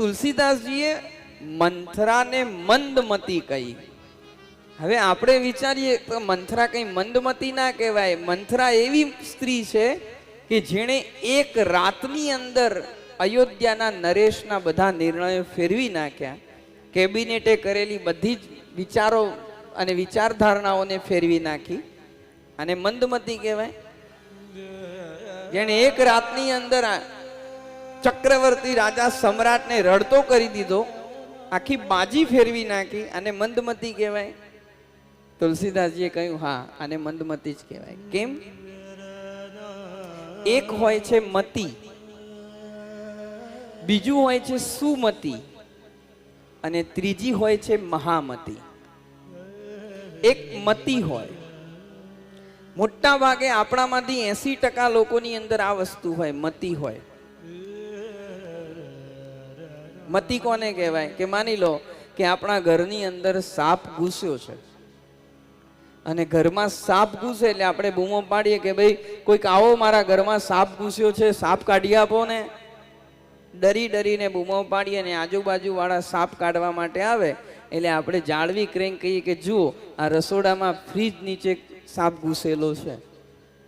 તુલસીદાસજીએ મંથરાને મંદમતી કહી. હવે આપણે વિચારીએ, તો મંથરા કંઈ મંદમતી ના કહેવાય. મંથરા એવી સ્ત્રી છે કે જેણે એક રાતની અંદર અયોધ્યાના નરેશના બધા નિર્ણયો ફેરવી નાખ્યા. કેબિનેટે કરેલી બધી જ વિચારો અને વિચારધારણાઓને ફેરવી નાખી. અને મંદમતી કહેવાય. જેણે એક રાતની અંદર ચક્રવર્તી રાજા સમ્રાટને રડતો કરી દીધો. આખી બાજી ફેરવી નાખી અને મંદમતી કહેવાય. તુલસીદાસજીએ કહ્યું, હા, આને મંદમતી જ કહેવાય. કેમ? એક હોય છે મતિ, બીજું હોય છે સુમતી, અને ત્રીજી હોય છે મહામતી. એક મતિ હોય. મોટા ભાગે આપણામાંથી એસી ટકા લોકોની અંદર આ વસ્તુ હોય, મતિ હોય. મતી કોને કહેવાય? કે માની લો કે આપણા ઘરની અંદર સાપ ઘૂસ્યો છે. અને ઘરમાં સાપ ઘૂસે એટલે આપણે બૂમો પાડીએ કે ભાઈ, કોઈક આવો મારા ઘરમાં સાપ ઘૂસ્યો છે, સાપ કાઢી આપો ને. ડરી ડરીને બૂમો પાડીએ ને આજુબાજુ વાળા સાપ કાઢવા માટે આવે. એટલે આપણે જાળવી ક્રેંક કહીએ કે જુઓ, આ રસોડામાં ફ્રીજ નીચે સાપ ઘૂસેલો છે.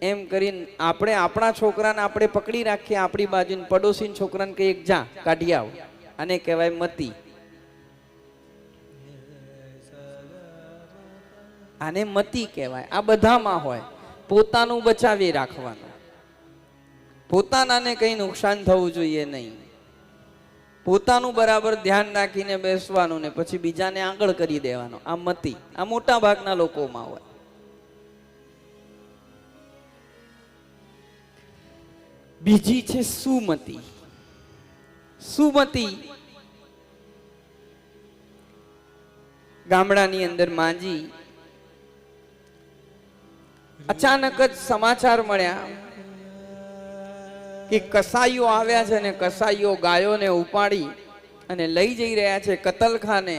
એમ કરીને આપણે આપણા છોકરાને આપણે પકડી રાખીએ, આપણી બાજુને પડોશીના છોકરાને કહીએ, જા, કાઢી આવ. આને કહેવાય મતી. આને મતી કહેવાય. આ બધામાં હોય. પોતાનું બચાવી રાખવાનું. પોતાનાને કંઈ નુકસાન થવું જોઈએ નહીં. પોતાનું બરાબર ધ્યાન રાખીને બેસવાનું ને પછી બીજાને આગળ કરી દેવાનું. આ મતી. આ મોટા ભાગના લોકોમાં હોય. બીજી છે સુમતી. સુમતી ગામડાની અંદર માંજી અચાનક જ સમાચાર મળ્યા કે કસાઈઓ આવ્યા છે ને કસાઈઓ ગાયોને ઉપાડી અને લઈ જઈ રહ્યા છે કતલખાને.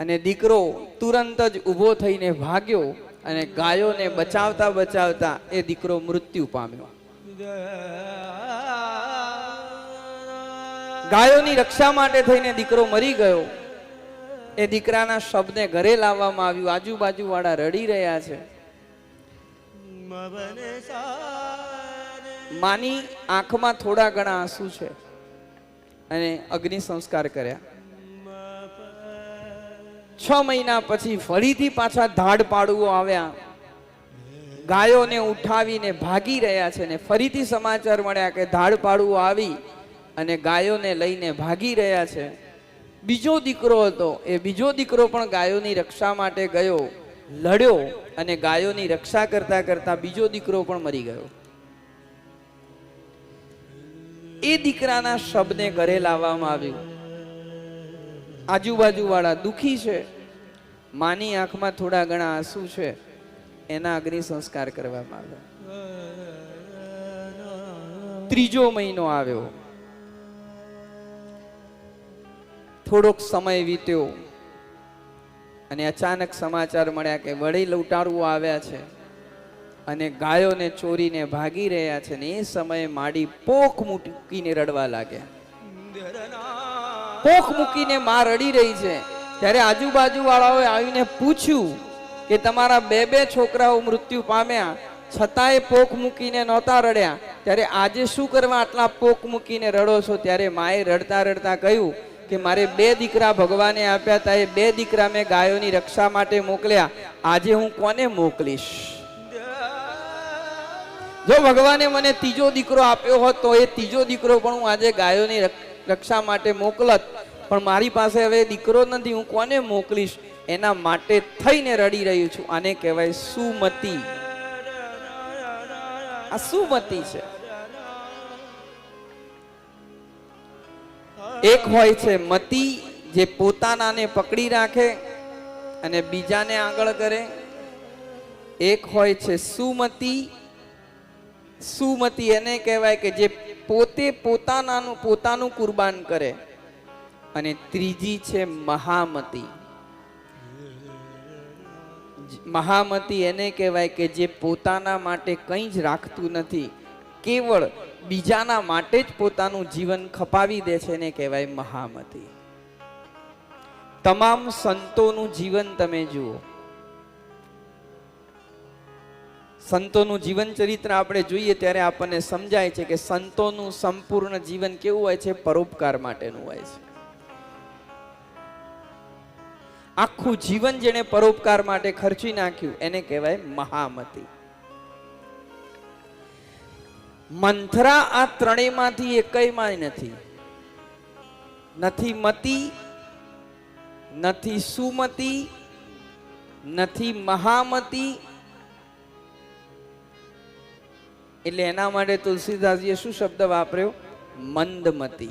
અને દીકરો તુરંત જ ઊભો થઈને ભાગ્યો અને ગાયોને બચાવતા બચાવતા એ દીકરો મૃત્યુ પામ્યો. ગાયોની રક્ષા માટે થઈને દીકરો મરી ગયો. એ દીકરાના શબને ઘરે લાવવામાં આવ્યું. આજુબાજુ વાળા રડી રહ્યા છે. માની આંખમાં થોડા ઘણા આંસુ છે અને અગ્નિ સંસ્કાર કર્યા. છ મહિના પછી ફરીથી પાછા ધાડ પાડવો આવ્યા. ગાયોને ઉઠાવીને ભાગી રહ્યા છે ને ફરીથી સમાચાર મળ્યા કે ધાડ પાડવું આવી અને ગાયોને લઈને ભાગી રહ્યા છે. બીજો દીકરો હતો, એ બીજો દીકરો પણ ગાયોની રક્ષા માટે ગયો, લડ્યો અને ગાયોની રક્ષા કરતા કરતા બીજો દીકરો પણ મરી ગયો. એ દીકરાના શબને ઘરે લાવવામાં આવ્યું. આજુબાજુ વાળા દુખી છે, માની આંખમાં થોડા ઘણા આંસુ છે, એના અગ્નિ સંસ્કાર કરવામાં આવ્યા. ત્રીજો મહિનો આવ્યો. થોડોક સમય વીત્યો અને અચાનક સમાચાર મળ્યા કે વળી લૂંટારુઓ આવ્યા છે અને ગાયોને ચોરીને ભાગી રહ્યા છે ને એ સમયે માડી પોખ મૂકીને રડવા લાગ્યા. પોખ મૂકીને માં રડી રહી છે. ત્યારે આજુબાજુ વાળાઓએ આવીને પૂછ્યું કે તમારા બે બે છોકરાઓ મૃત્યુ પામ્યા, છતાંય પોખ મૂકીને નહોતા રડ્યા. ત્યારે આજે શું કરવા આટલા પોખ મૂકીને રડો છો? ત્યારે માએ રડતા રડતા કહ્યું કે મારે બે દીકરા ભગવાને આપ્યા હતા એ બે દીકરા મેં ગાયોની રક્ષા માટે મોકલ્યા. આજે હું કોને મોકલીશ? જો ભગવાને મને ત્રીજો દીકરો આપ્યો હોત, તો એ ત્રીજો દીકરો પણ હું આજે ગાયોની રક- રક્ષા માટે મોકલત. પણ મારી પાસે હવે દીકરો નથી, હું કોને મોકલીશ? એના માટે થઈને રડી રહ્યું છું. આને કહેવાય સુમતી. આ સુમતી છે. એક હોય છે મતિ, જે પોતાનાને પકડી રાખે અને બીજાને આગળ કરે. એક હોય છે સુમતી. સુમતી એને કહેવાય કે જે પોતે પોતાનાનું, પોતાનું કુરબાન કરે. અને ત્રીજી છે મહામતી. મહામતી એને કહેવાય કે જે પોતાના માટે કંઈ જ રાખતું નથી. કેવળ બીજાના માટે જ પોતાનું જીવન ખપાવી દે છે એને કહેવાય મહામતી. તમામ સંતોનું જીવન તમે જુઓ. સંતોનું જીવન ચરિત્ર આપણે જોઈએ ત્યારે આપણને સમજાય છે કે સંતોનું સંપૂર્ણ જીવન કેવું હોય છે? પરોપકાર માટેનું હોય છે. આખું જીવન જેણે પરોપકાર માટે ખર્ચી નાખ્યું, એને કહેવાય મહામતી. મંથરા આ ત્રણેયમાંથી એકયમાં નથી. નથી મતી, નથી સુમતી, નથી મહામતી. એટલે એના માટે તુલસીદાસજીએ શું શબ્દ વાપર્યો? મંદમતી.